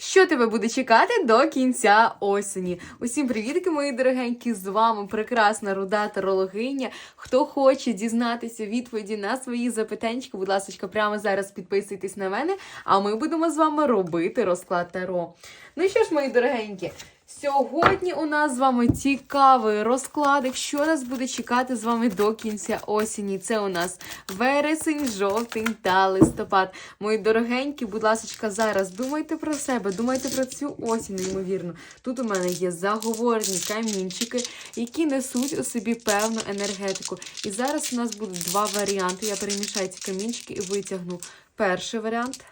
Що тебе буде чекати до кінця осені? Усім привітки, мої дорогенькі! З вами прекрасна руда тарологиня. Хто хоче дізнатися відповіді на свої запитання, будь ласка, прямо зараз підписуйтесь на мене, а ми будемо з вами робити розклад Таро. Ну що ж, мої дорогенькі, Сьогодні у нас з вами цікавий розкладик, що нас буде чекати з вами до кінця осені. Це у нас вересень, жовтень та листопад. Мої дорогенькі, будь ласка, зараз думайте про себе, думайте про цю осінь, неймовірно. Тут у мене є заговорні камінчики, які несуть у собі певну енергетику. І зараз у нас будуть два варіанти. Я перемішаю ці камінчики і витягну перший варіант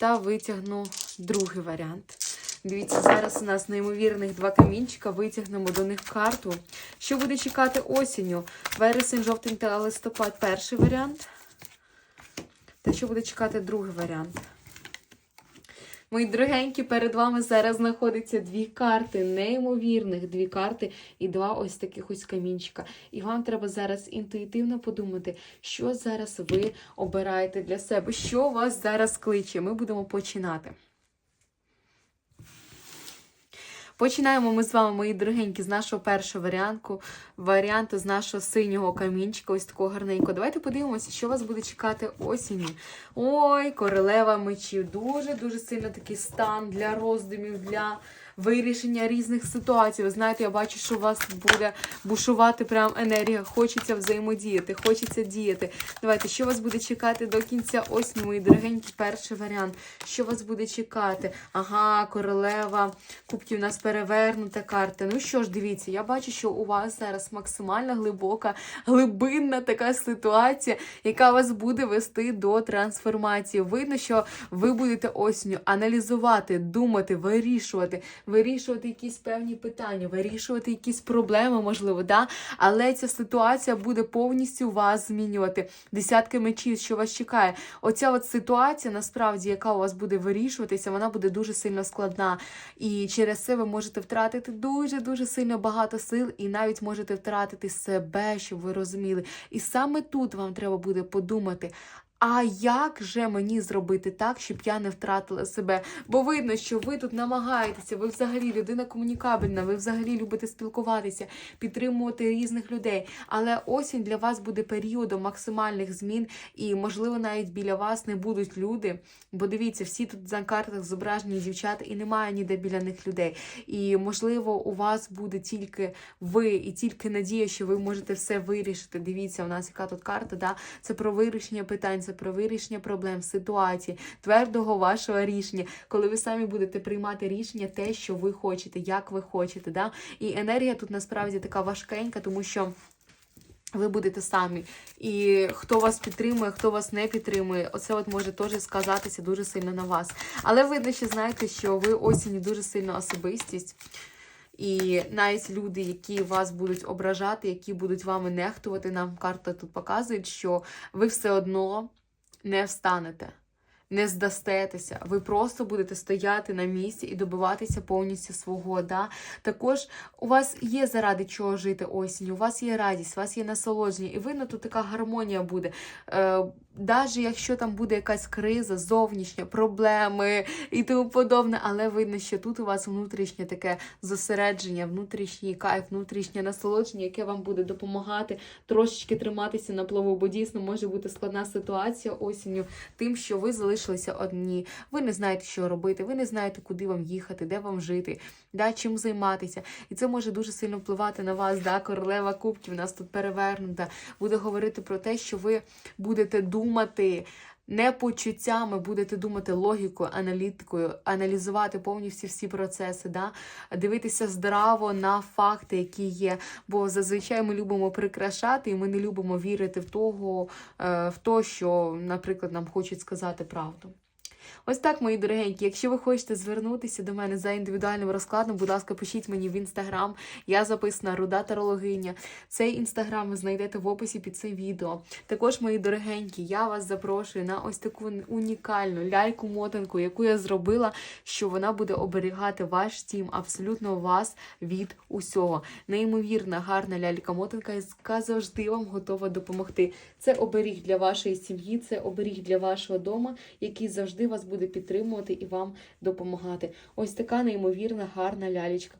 та витягну другий варіант. Дивіться, зараз у нас неймовірних два камінчика, витягнемо до них карту. Що буде чекати осінню? Вересень, жовтень та листопад перший варіант. Та що буде чекати другий варіант? Мої дорогенькі, перед вами зараз знаходяться дві карти, неймовірних дві карти і два ось таких ось камінчика. І вам треба зараз інтуїтивно подумати, що зараз ви обираєте для себе, що вас зараз кличе. Ми будемо починати. Починаємо ми з вами, мої дорогенькі, з нашого першого варіанту, варіанту з нашого синього камінчика, ось такого гарненького. Давайте подивимося, що вас буде чекати осінню. Ой, королева мечів. Дуже-дуже сильно такий стан для роздумів, для вирішення різних ситуацій. Ви знаєте, я бачу, що у вас буде бушувати прям енергія. Хочеться взаємодіяти, хочеться діяти. Давайте, що вас буде чекати до кінця осені, мої дорогенькі, перший варіант. Що вас буде чекати? Ага, королева кубків у нас перевернута карта. Ну що ж, дивіться, я бачу, що у вас зараз максимально глибока, глибинна така ситуація, яка вас буде вести до трансформації. Видно, що ви будете осінню аналізувати, думати, вирішувати, вирішувати якісь певні питання, вирішувати якісь проблеми, можливо, да? але ця ситуація буде повністю вас змінювати. Десятки мечів, що вас чекає. Оця от ситуація, насправді, яка у вас буде вирішуватися, вона буде дуже сильно складна. І через це ви можете втратити дуже-дуже сильно багато сил, і навіть можете втратити себе, щоб ви розуміли. І саме тут вам треба буде подумати. А як же мені зробити так, щоб я не втратила себе? Бо видно, що ви тут намагаєтеся, ви взагалі людина комунікабельна, ви взагалі любите спілкуватися, підтримувати різних людей. Але осінь для вас буде періодом максимальних змін, і, можливо, навіть біля вас не будуть люди. Бо дивіться, всі тут на картах зображені дівчата, і немає ніде біля них людей. І, можливо, у вас буде тільки ви і тільки надія, що ви можете все вирішити. Дивіться, у нас яка тут карта, да? це про вирішення питань це про вирішення проблем, ситуації, твердого вашого рішення, коли ви самі будете приймати рішення, те, що ви хочете, як ви хочете. Да? І енергія тут насправді така важкенька, тому що. Ви будете самі. І хто вас підтримує, хто вас не підтримує, оце от може теж сказатися дуже сильно на вас. Але видно, що знаєте, що ви осінь дуже сильно особистість. І навіть люди, які вас будуть ображати, які будуть вами нехтувати, нам карта тут показує, що ви все одно не встанете, не здастетеся. Ви просто будете стояти на місці і добиватися повністю свого. Да? Також у вас є заради чого жити осінь, у вас є радість, у вас є насолодження, і видно, тут така гармонія буде. Е, Навіть якщо там буде якась криза, зовнішня, проблеми і тому подобне, але видно, що тут у вас внутрішнє таке зосередження, внутрішній кайф, внутрішнє насолодження, яке вам буде допомагати трошечки триматися на плаву, бо дійсно може бути складна ситуація осінню, тим, що ви залишилися одні. Ви не знаєте, що робити, ви не знаєте, куди вам їхати, де вам жити, да, чим займатися. І це може дуже сильно впливати на вас. Да, Королева Кубків нас тут перевернута, буде говорити про те, що ви будете думати не почуттями, будете думати логікою, аналітикою, аналізувати повністю всі процеси, да? дивитися здраво на факти, які є. Бо зазвичай ми любимо прикрашати, і ми не любимо вірити в того, е, в то, що, наприклад, нам хочуть сказати правду. Ось так, мої дорогенькі. Якщо ви хочете звернутися до мене за індивідуальним розкладом, будь ласка, пишіть мені в інстаграм. Я записана Руда Тарологиня. Цей інстаграм ви знайдете в описі під цим відео. Також, мої дорогенькі, я вас запрошую на ось таку унікальну ляльку-мотанку, яку я зробила, що вона буде оберігати ваш тім, абсолютно вас від усього. Неймовірна, гарна лялька-мотанка, яка завжди вам готова допомогти. Це оберіг для вашої сім'ї, це оберіг для вашого дому, який завжди вас вас буде підтримувати і вам допомагати. Ось така неймовірна, гарна лялечка.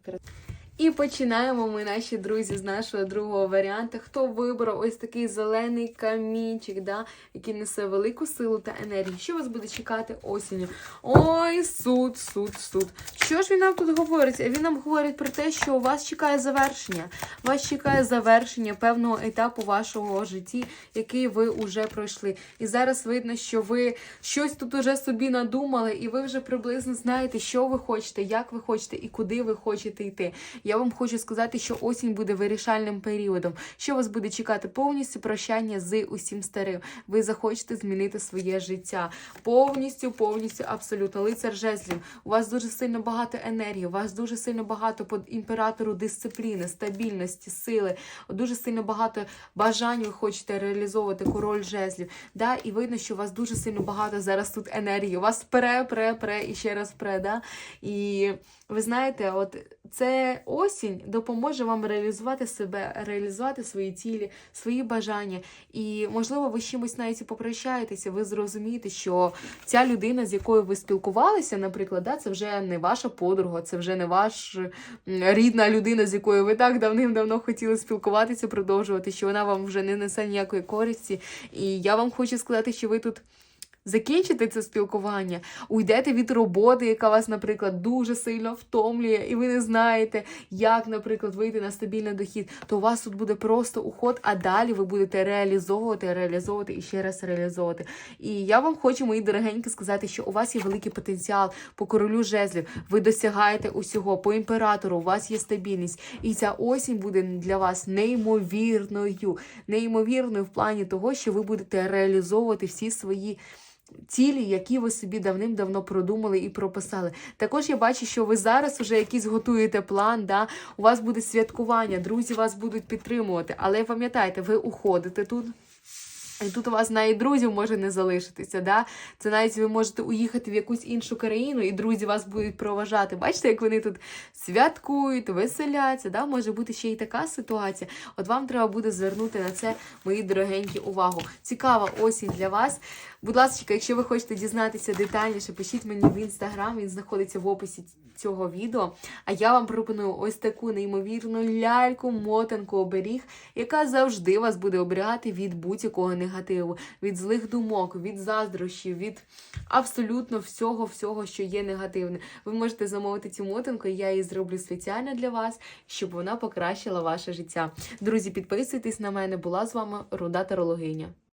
І починаємо ми, наші друзі, з нашого другого варіанту. Хто вибрав ось такий зелений камінчик, да, який несе велику силу та енергію. Що вас буде чекати осінню? Ой, суд, суд, суд. Що ж він нам тут говорить? Він нам говорить про те, що у вас чекає завершення. Вас чекає завершення певного етапу вашого житті, який ви вже пройшли. І зараз видно, що ви щось тут уже собі надумали, і ви вже приблизно знаєте, що ви хочете, як ви хочете і куди ви хочете йти. Я вам хочу сказати, що осінь буде вирішальним періодом. Що вас буде чекати? Повністю прощання з усім старим. Ви захочете змінити своє життя. Повністю, повністю, абсолютно. Лицар жезлів. У вас дуже сильно багато енергії, у вас дуже сильно багато по імператору дисципліни, стабільності, сили, дуже сильно багато бажань ви хочете реалізовувати король жезлів. Да? І видно, що у вас дуже сильно багато зараз тут енергії. У вас пре, пре, пре і ще раз пре. Да? І ви знаєте, от це осінь допоможе вам реалізувати себе, реалізувати свої цілі, свої бажання. І, можливо, ви з чимось навіть попрощаєтеся, ви зрозумієте, що ця людина, з якою ви спілкувалися, наприклад, да, це вже не ваша подруга, це вже не ваша рідна людина, з якою ви так давним-давно хотіли спілкуватися, продовжувати, що вона вам вже не несе ніякої користі. І я вам хочу сказати, що ви тут. Закінчите це спілкування, уйдете від роботи, яка вас, наприклад, дуже сильно втомлює, і ви не знаєте, як, наприклад, вийти на стабільний дохід, то у вас тут буде просто уход, а далі ви будете реалізовувати, реалізовувати і ще раз реалізовувати. І я вам хочу, мої дорогенькі, сказати, що у вас є великий потенціал по королю жезлів. Ви досягаєте усього по імператору, у вас є стабільність. І ця осінь буде для вас неймовірною, неймовірною в плані того, що ви будете реалізовувати всі свої цілі, які ви собі давним-давно продумали і прописали. Також я бачу, що ви зараз вже якийсь готуєте план, да? у вас буде святкування, друзі вас будуть підтримувати. Але пам'ятайте, ви уходите тут. І тут у вас навіть друзів може не залишитися. Да? Це навіть ви можете уїхати в якусь іншу країну, і друзі вас будуть проважати. Бачите, як вони тут святкують, веселяться. Да? Може бути ще й така ситуація. От вам треба буде звернути на це, мої дорогенькі, увагу. Цікава осінь для вас. Будь ласка, якщо ви хочете дізнатися детальніше, пишіть мені в інстаграм, він знаходиться в описі цього відео. А я вам пропоную ось таку неймовірну ляльку, мотанку, оберіг, яка завжди вас буде оберігати від будь-якого негативу, від злих думок, від заздрощів, від абсолютно всього, всього, що є негативне. Ви можете замовити цю мотанку, я її зроблю спеціально для вас, щоб вона покращила ваше життя. Друзі, підписуйтесь на мене. Була з вами Руда Тарологиня.